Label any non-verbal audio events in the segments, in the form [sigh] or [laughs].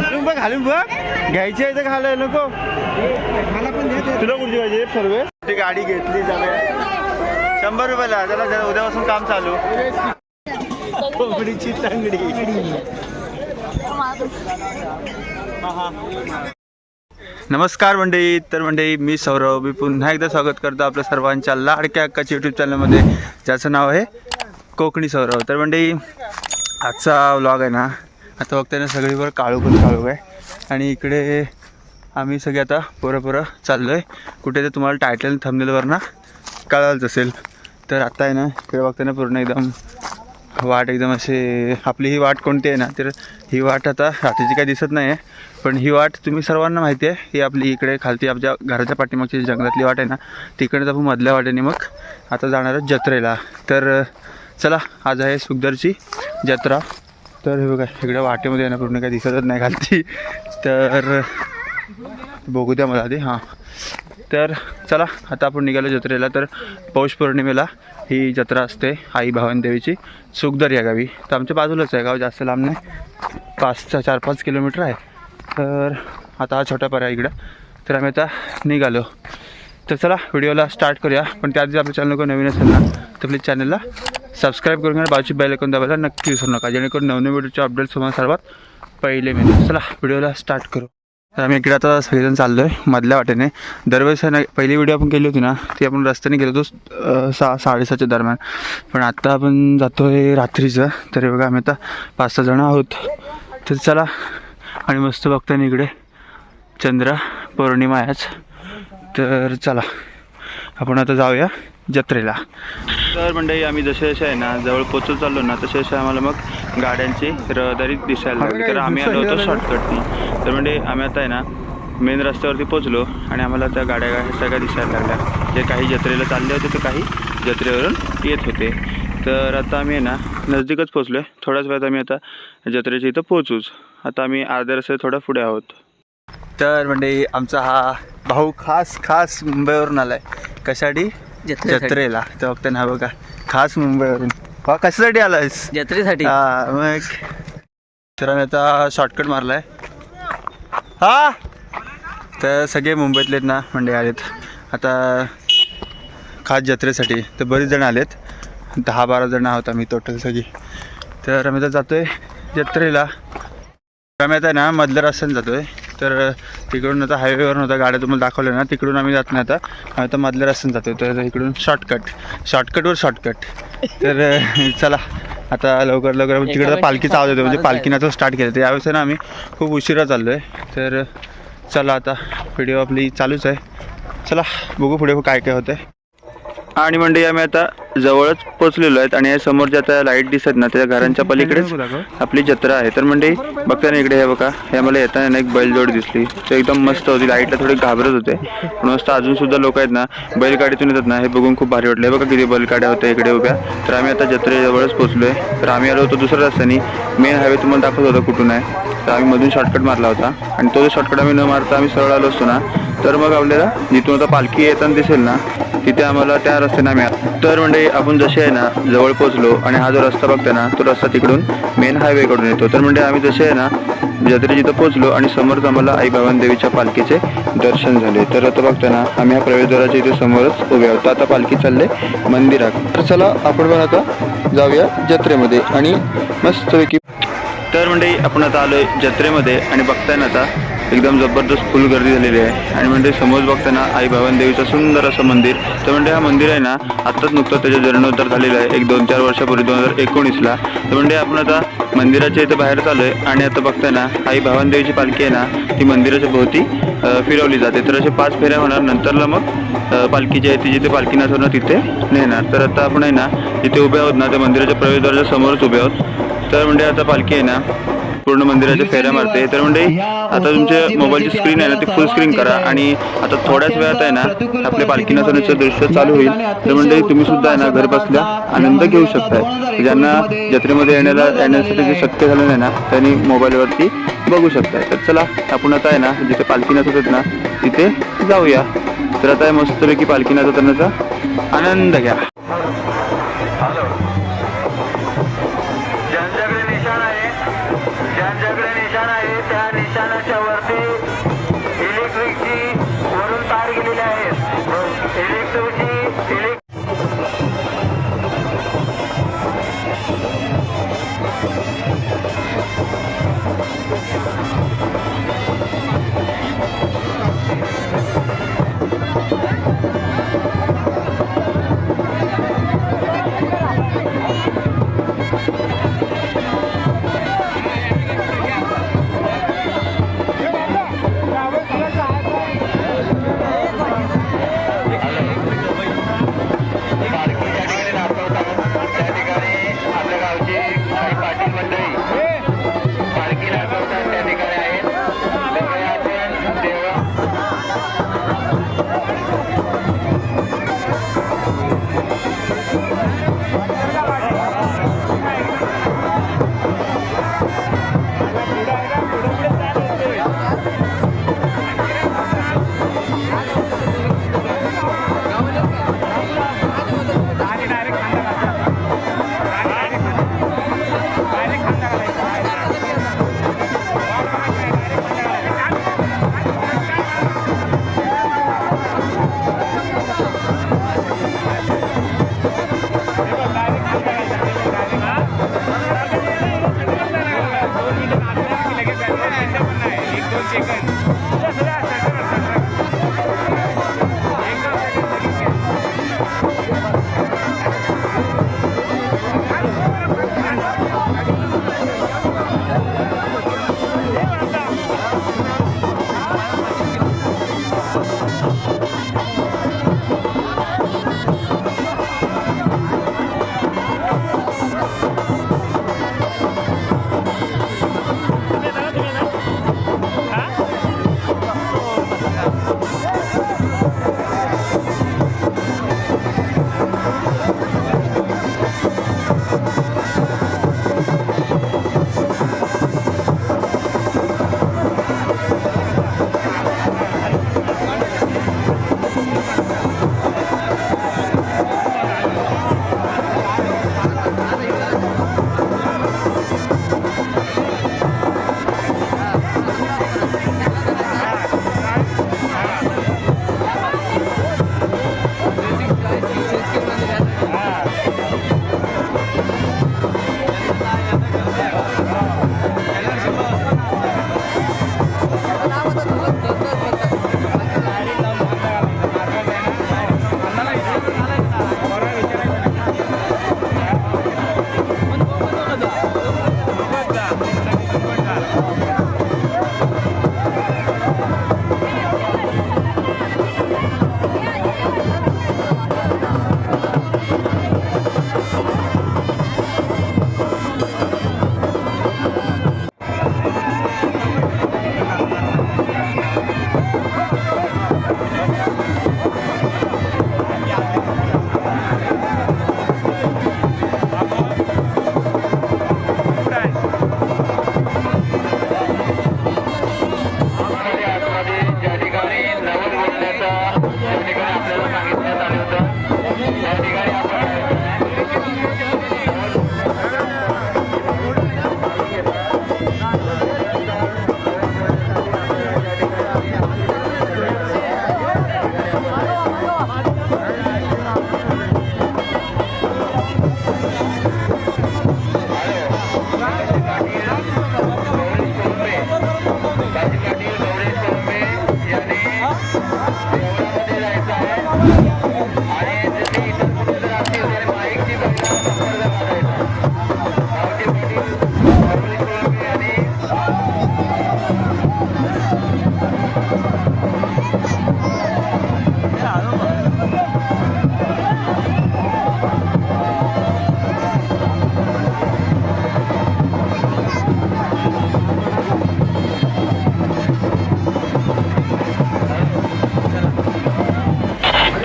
घालून बघ घालून बघ घ्यायची आहे तर घालाय नको. तुला कुठची पाहिजे? सर्व ती गाडी घेतली सगळ्या शंभर रुपयाला. त्याला उद्यापासून काम चालू. कोंबडीची तंगडी. नमस्कार मंडळी तर मंडळी मी सौरभ मी पुन्हा एकदा स्वागत करतो आपल्या सर्वांच्या लाडक्या अक्काच्या यूट्यूब चॅनलमध्ये ज्याचं नाव आहे कोकणी सौरभ तर मंडळी आजचा व्लॉग आहे ना आता बघताय ना सगळीवर काळोखच काळूक आहे. आणि इकडे आम्ही सगळे आता पोरं पोरं चाललो आहे कुठे ते तुम्हाला टायटल थंबनेलवर ना कळालंच असेल. तर आता आहे ना इकडे बघताना पूर्ण एकदम वाट एकदम असे आपली ही वाट कोणती आहे ना तर ही वाट आता रात्रीची काही दिसत नाही आहे. पण ही वाट तुम्ही सर्वांना माहिती आहे ही आपली इकडे खालती आपल्या घराच्या पाठीमागची जंगलातली वाट आहे ना तिकडे आपण मधल्या वाटेने मग आता जाणार आहोत जत्रेला. तर चला आज आहे सुखदरची जत्रा. तर हे बघा इकडे वाटेमध्ये आहे ना पूर्ण काही दिसतच नाही खालती. तर बघू द्या मला आधी हां. तर चला आता आपण निघालो जत्रेला. तर पौष पौर्णिमेला ही जत्रा असते आई भावानी देवीची सुखदर या गावी. तर आमच्या बाजूलाच आहे गाव जास्त लांब नाही. पाच चार पाच किलोमीटर आहे. तर आता हा छोटा पर्याय इकडं. तर आम्ही आता निघालो. तर चला व्हिडिओला स्टार्ट करूया. पण त्याआधी आपल्या चॅनल कोण नवीन असेल ना तर प्लीज चॅनलला सबस्क्राईब करून घ्या. बाजूची बेल ऐकून दाबायला नक्की विसरू नका. जेणेकरून नवनवीन व्हिडिओचे अपडेट्स तुम्हाला सर्वात पहिले मिळेल चला व्हिडिओला स्टार्ट करू. तर आम्ही इकडे आता सगळेजण चाललो आहे मधल्या वाटेने. दरवेळेस पहिली व्हिडिओ आपण केली होती ना ती आपण रस्त्याने गेलो होतो सहा साडेसहाच्या दरम्यान. पण आत्ता आपण जातो आहे रात्रीचं. तरी बघा आम्ही आता पाच सहा जणं आहोत. तर चला आणि मस्त बघताय इकडे. चंद्र पौर्णिमा आहेच तर चला आपण आता जाऊया. जत्रेला. तर मंडळी आम्ही जसे जसे आहे ना जवळ पोचत चाललो ना तसे जसे आम्हाला मग गाड्यांची रहदारी दिसायला लागली. तर आम्ही आलो होतो शॉर्टकटनी तर म्हणजे आम्ही आता आहे ना मेन रस्त्यावरती पोचलो आणि आम्हाला त्या गाड्या ह्या सगळ्या दिसायला लागल्या. जे काही जत्रेला चालले होते ते काही जत्रेवरून येत होते. तर आता आम्ही आहे ना नजदीकच पोचलो आहे थोड्याच वेळात आम्ही आता जत्रेच्या इथं पोचूच आता आम्ही अर्ध्या रस्ते थोड्या पुढे आहोत. तर म्हणजे आमचा हा भाऊ खास खास मुंबईवरून आलाय. कशासाठी? जत्रेला. तर फक्त ना बघा खास मुंबईवरून. हा कशासाठी आलायस? जत्रेसाठी. हा मग. तर आम्ही आता शॉर्टकट मारलाय. हा? तर सगळे मुंबईतलेत ना म्हणजे आलेत. आता खास जत्रेसाठी. तर बरेच जण आलेत. दहा बारा जण आहोत आम्ही टोटल सगळी. तर आम्ही आता जातोय जत्रेला. आम्ही आता ना मधल्या रस्त्याने जातोय. तर तिकडून आता हायवेवरून होता गाड्या तुम्हाला दाखवल्या ना तिकडून आम्ही जात नाही आता. आम्ही आता मधल्या रस्त्याने जातोय तर इकडून शॉर्टकट शॉर्टकटवर शॉर्टकट तर चला. आता लवकर लवकर. आपण तिकडे पालखीचा आवाज येतो म्हणजे पालखीनं आता स्टार्ट केलं. तर यावेळेस ना आम्ही खूप उशिरा चाललो आहे तर चला आता. व्हिडिओ आपली चालूच आहे. चला बघू पुढे काय काय होतं आणि म्हणजे आम्ही आता जवळच पोचलेलो आहेत आणि या समोरच्या आता लाइट दिसत ना त्या घरांच्या पलीकडेच आपली जत्रा आहे. तर म्हणजे बघता ना इकडे हे बघा हे मला येताना ना एक बैलजोड दिसली. तर एकदम मस्त होती. लाईटला थोडी घाबरत होते. पण मस्त अजून सुद्धा लोक आहेत ना बैलगाडीतून येतात ना हे बघून खूप भारी वाटलं. बघा किती बैलगाड्या होत्या इकडे उभ्या. तर आम्ही आता जत्रेजवळच पोचलोय. तर आम्ही आलो होतो दुसऱ्या रस्त्याने. मेन हायवे तुम्हाला दाखवत होता कुठून आहे. तर आम्ही मधून शॉर्टकट मारला होता. आणि तो शॉर्टकट आम्ही न मारता आम्ही सरळ आलो असतो ना तर मग आपल्याला जिथून आता पालखी येताना दिसेल ना तिथे आम्हाला त्या रस्त्याने आम्ही आलो. तर म्हणजे आपण जसे आहे ना जवळ पोचलो आणि हा जो रस्ता बघतोय ना तो रस्ता तिकडून मेन हायवेकडून येतो. तर म्हणजे आम्ही जसे आहे ना जत्रे जिथं पोचलो आणि समोरच आम्हाला आई भवानी देवीच्या पालखीचे दर्शन झाले. तर आता बघताना आम्ही या प्रवेशद्वाराच्या इथे समोरच उभे आहोत. तर आता पालखी चालले मंदिरात. तर चला आपण पण आता जाऊया जत्रेमध्ये आणि मस्तपैकी तर म्हणजे आपण आता आलोय जत्रेमध्ये आणि बघताय ना आता एकदम जबरदस्त फुल गर्दी झालेली आहे. आणि म्हणजे समोर बघताना आई भवानी देवीचं सुंदर असं मंदिर. तर म्हणजे हा मंदिर आहे ना आत्ताच नुकतं त्याचे जीर्णोद्धार झालेलं आहे. एक दोन चार वर्षापूर्वी दोन हजार एकोणीसला. तर म्हणजे आपण आता मंदिराच्या इथं बाहेर चालू आहे आणि आता बघताय ना आई भवानी देवीची पालखी आहे ना ती मंदिराच्या भोवती फिरवली जाते. तर असे पाच फेऱ्या होणार. नंतरला मग पालखी जी आहे ती जिथे पालखी नाचवणार तिथे नेणार. तर आता आपण आहे ना इथे उभे आहोत ना त्या मंदिराच्या प्रवेशद्वाराच्या समोरच उभे आहोत. तर म्हणजे आता पालखी आहे ना पूर्ण मंदिराच्या फेऱ्या मारते. तर म्हणजे आता तुमच्या मोबाईलची स्क्रीन आहे ना ती फुल स्क्रीन करा आणि आता थोड्याच वेळात आहे ना आपल्या पालखी नाचवण्याचं दृश्य चालू होईल. तर म्हणजे तुम्ही सुद्धा आहे ना घर बसल्या आनंद घेऊ शकताय ज्यांना जत्रेमध्ये येण्याला येण्यासाठी जे शक्य झालं नाही ना त्यांनी मोबाईलवरती बघू शकताय तर चला आपण आता आहे ना जिथे पालखी नाचवतात ना तिथे जाऊया. तर आता मस्तपैकी पालखी नाचवतानाचा आनंद घ्या.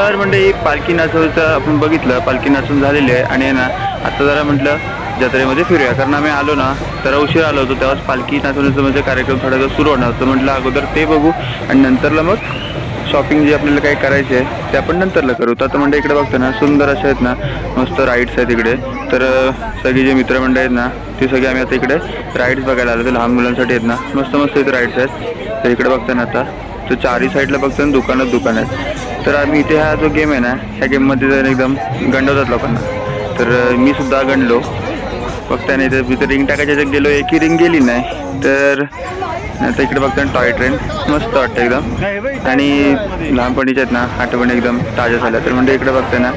तर म्हणजे पालखी नाचवचं आपण बघितलं पालखी नाचून झालेली आहे. आणि आहे ना आता जरा म्हटलं जत्रेमध्ये फिरूया. कारण आम्ही आलो ना तर उशीर आलो होतो. तेव्हाच पालखी नाचवण्याचं म्हणजे कार्यक्रम थोडा सुरू होणार होतं. म्हटलं अगोदर ते बघू. आणि नंतरला मग शॉपिंग जे आपल्याला काही करायचे आहे ते आपण नंतरला करू. तर आता म्हणजे इकडे बघतो ना सुंदर असे आहेत ना मस्त राईड्स आहेत इकडे. तर सगळे सगळी जे मित्रमंडळ आहेत ना ते सगळे आम्ही आता इकडे राईड्स बघायला आलो. ते लहान मुलांसाठी आहेत ना मस्त मस्त इथे राईड्स आहेत. तर इकडे बघता ना आता तर चारही साईडला बघतो ना दुकानात दुकान आहेत. तर आम्ही इथे हा जो गेम आहे ना ह्या गेममध्ये जर एकदम गंडवतात लोकांना तर मी सुद्धा गणलो बघता नाही तर तिथे रिंग टाकायच्या याच्यात गेलो एकही रिंग गेली नाही. तर आता इकडे बघता टॉय ट्रेन मस्त वाटतं एकदम. आणि लहानपणीच्या आहेत ना आठवणी एकदम ताज्या झाल्या. तर म्हणजे इकडे बघता ना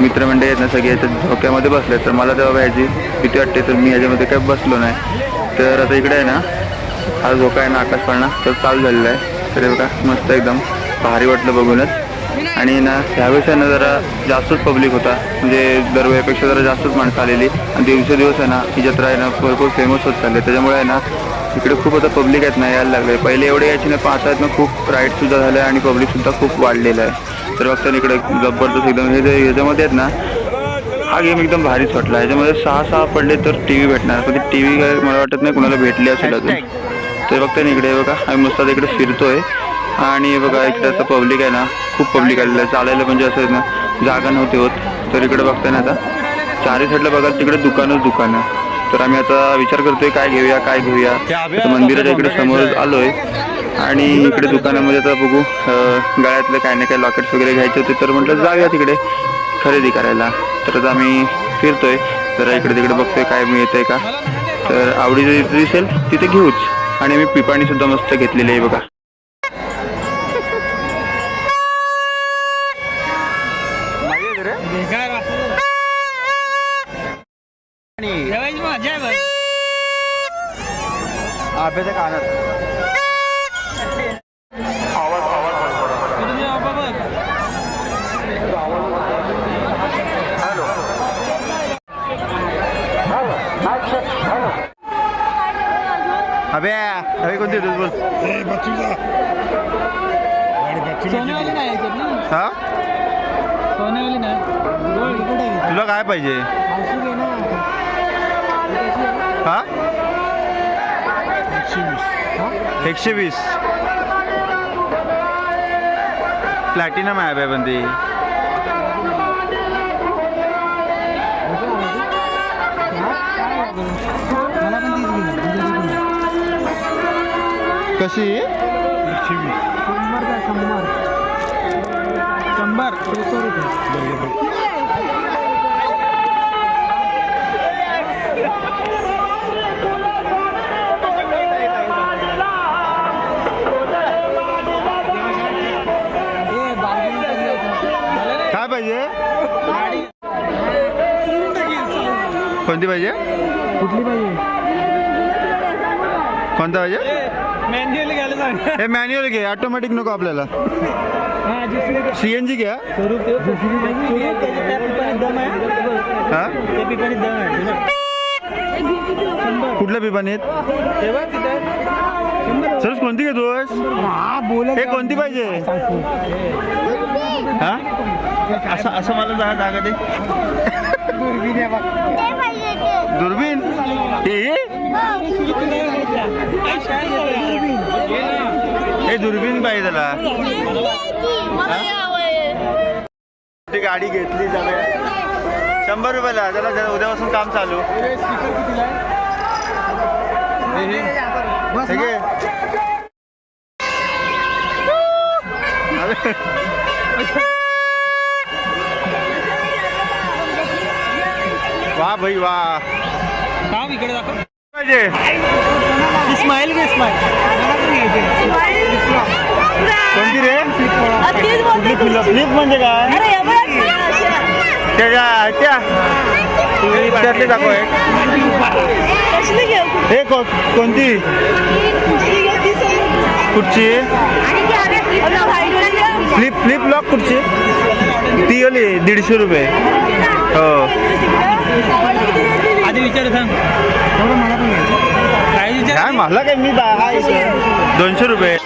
मित्रमंडळी आहेत ना सगळे याच्यात झोक्यामध्ये बसले. तर मला तेव्हा व्हायची भीती वाटते तर मी ह्याच्यामध्ये काही बसलो नाही. तर आता इकडे आहे ना हा झोका आहे ना आकाश पाळणा तर चालू झालेला आहे. तर बघा मस्त एकदम भारी वाटलं बघूनच. आणि ना ह्यावेळेस आहे ना जरा जास्तच पब्लिक होता. म्हणजे दरवेळेपेक्षा जरा जास्तच माणसं आलेली. आणि दिवसेदिवस आहे ना ही जत्रा आहे ना भरपूर फेमस होत चालली आहे. त्याच्यामुळे आहे ना इकडे खूप आता पब्लिक आहेत ना यायला लागले. पहिले एवढे यायचे ना पाहता आहेत ना खूप राईडसुद्धा झाले आणि पब्लिकसुद्धा खूप वाढलेलं आहे. तर बघता इकडे जबरदस्त एकदम हे जे ह्याच्यामध्ये आहेत ना हा गेम एकदम भारीच वाटला. ह्याच्यामध्ये सहा सहा पडले तर टी व्ही भेटणार. पण टी व्ही काय मला वाटत नाही कुणाला भेटली असेल अजून. तर बघता ना इकडे बघा आम्ही मस्त इकडे फिरतोय. आणि बघा इकडे आता पब्लिक आहे ना खूप पब्लिक आलेलं आहे. चालायला म्हणजे असं आहे ना जागा नव्हती होत. तर इकडे बघताय ना आता चारी साईडला बघा तिकडे दुकानच दुकान आहे. तर आम्ही आता विचार करतोय काय घेऊया काय घेऊया. मंदिराच्या इकडे समोरच आलोय. आणि इकडे दुकानामध्ये आता बघू अं, गळ्यातले काय ना काय लॉकेट्स वगैरे घ्यायचे होते तर म्हटलं जाऊया तिकडे खरेदी करायला. तर आता आम्ही फिरतोय. जरा इकडे तिकडे बघतोय काय मिळतंय का. तर आवडीचं दिसेल तिथे घेऊच. आणि मी पिपाणी सुद्धा मस्त घेतलेली आहे बघा. आब्याच्या कानात अबे अबे कोणती होती बोल. हा? तुला काय पाहिजे? हा? एकशे वीस? एकशे वीस. प्लॅटिनम आहे पण ती मला पण तीच घेईन म्हणजे कशी शंभर. शंभर शंभर कोणती पाहिजे? कुठली पाहिजे? कोणता पाहिजे? मॅन्युअल घ्यायला हे मॅन्युअल घे ऑटोमॅटिक नको आपल्याला. हा दुसरी सी एन जी घ्या हा? कुठल्या पिपाणीत? सर कोणती घेतोस हा हे कोणती पाहिजे? हा? असं असं मला जागा जागा दे. दुर्बीन हे? दुर्बीन दुर्बीण पाहिजे त्याला ती गाडी घेतली जागा शंभर रुपयाला. त्याला जरा उद्यापासून काम चालू. वा भाई वा. काम इकडे दाखव. पाहिजे. स्माईल घे स्माईल कोणती रे. फ्लिप म्हणजे काय? अरे एवढं त्याच्या त्या त्यातले दाखव एक. हे को- कोणती. कुठची. फ्लिप फ्लिप लॉक कुठची? ती ओली दीडशे रुपये. हो? आधी विचार सांग. मला पण काय विचार काय मला काय मी. दोनशे रुपये.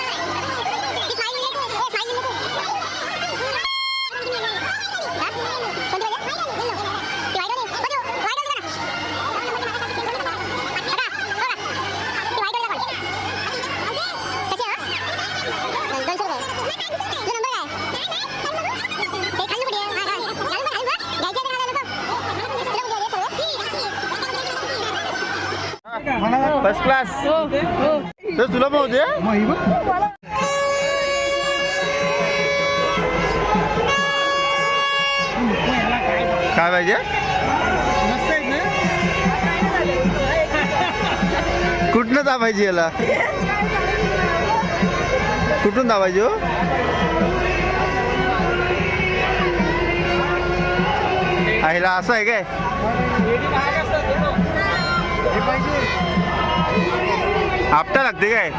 फर्स्ट क्लास तर तुला पण होते काय पाहिजे? कुठनं दाबायची याला? कुठून दाबायची हो? आईला असं आहे काय? आपटा लागते काय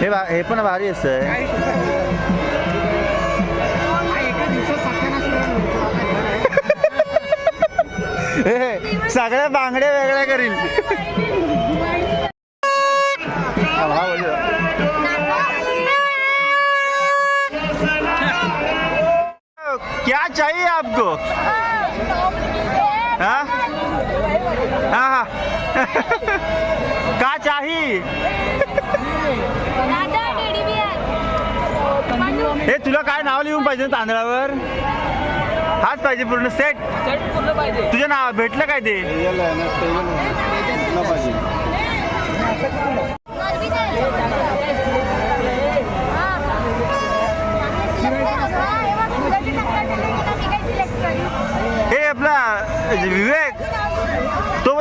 हे? बा हे पण भारी असतं सगळ्या बांगड्या वेगळ्या करील. [laughs] क्या चाहिए आपको? हाँ? हाँ [laughs] का चाहिए? हे तुला काय नाव लिहून पाहिजे ना तांदळावर? हाच पाहिजे पूर्ण सेट तुझं नाव भेटलं काय ते?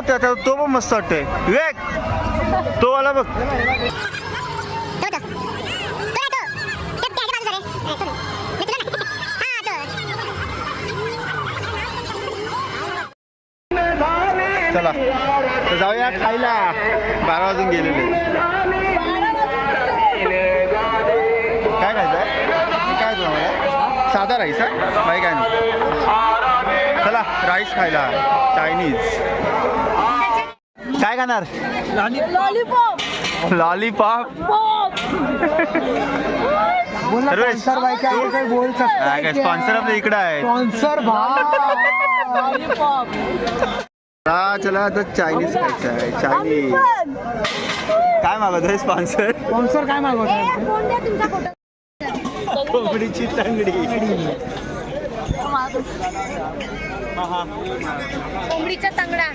त्याचा तो पण मस्त वाटतोय. वेग तो वाला बघ. चला तर जाऊया खायला. बारा वाजून गेलेले. काय खायचं? काय तुला साधा राईस हा? बाई काय नाही. चला राईस खायला. चायनीज. काय खाणार? लॉलीपॉप. बोल काय काय स्पॉन्सर आपल्या इकडं आहे. Sponsor lollipop. चला चला आता चायनीज खायचं आहे. चायनीज काय मागवत आहे स्पॉन्सर स्पॉन्सर काय मागवतो कोणत्या तुमचा फोटो कोंबडीची तंगडी. कोंबडीचा तंगडा.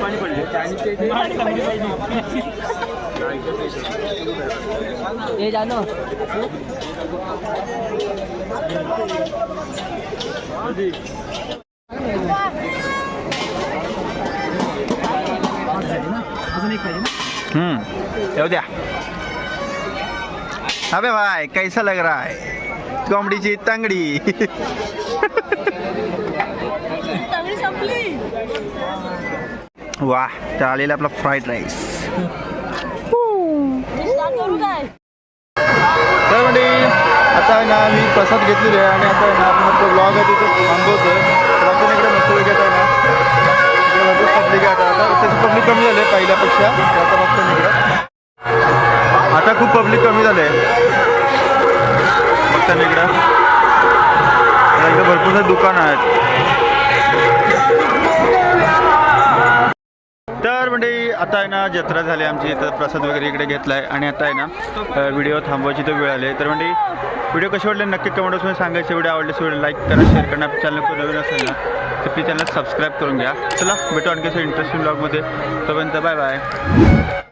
पाणी पडले अजून एक पाहिजे ना हम्म येऊ द्या. अबे भाई कैसा लग रहा है? कोंबडीची तंगडी. तंगडी संपली. वाह तर आलेला आपला फ्राईड राईस. तर म्हणजे आता ना मी प्रसाद घेतलेली आहे आणि आता ना आपण आपला ब्लॉग आहे तिथे थांबवतो आपण इकडे मस्त वगैरे आहे ना भरपूर पब्लिक आहे आता आता त्याचं पब्लिक कमी झालं आहे पहिल्यापेक्षा आता मी इकडं. आता खूप पब्लिक कमी झालं आहे. बघता इकडं. इकडं आता भरपूर सारे दुकानं आहेत. तर म्हणजे आता आहे ना जत्रा झाली आमची. तर प्रसाद वगैरे इकडे घेतला आहे आणि आता आहे ना व्हिडिओ थांबवायची तर वेळ आली. आहे तर म्हणजे व्हिडिओ कसे वाटले? नक्की कमेंट्समध्ये सांगायचे. व्हिडिओ आवडले व्हिडिओ लाईक करा शेअर करा. चॅनल कोण नवीन असेल ना तर प्लीज चॅनल सबस्क्राईब करून घ्या. चला भेटू आणखी इंटरेस्टिंग ब्लॉगमध्ये तोपर्यंत बाय बाय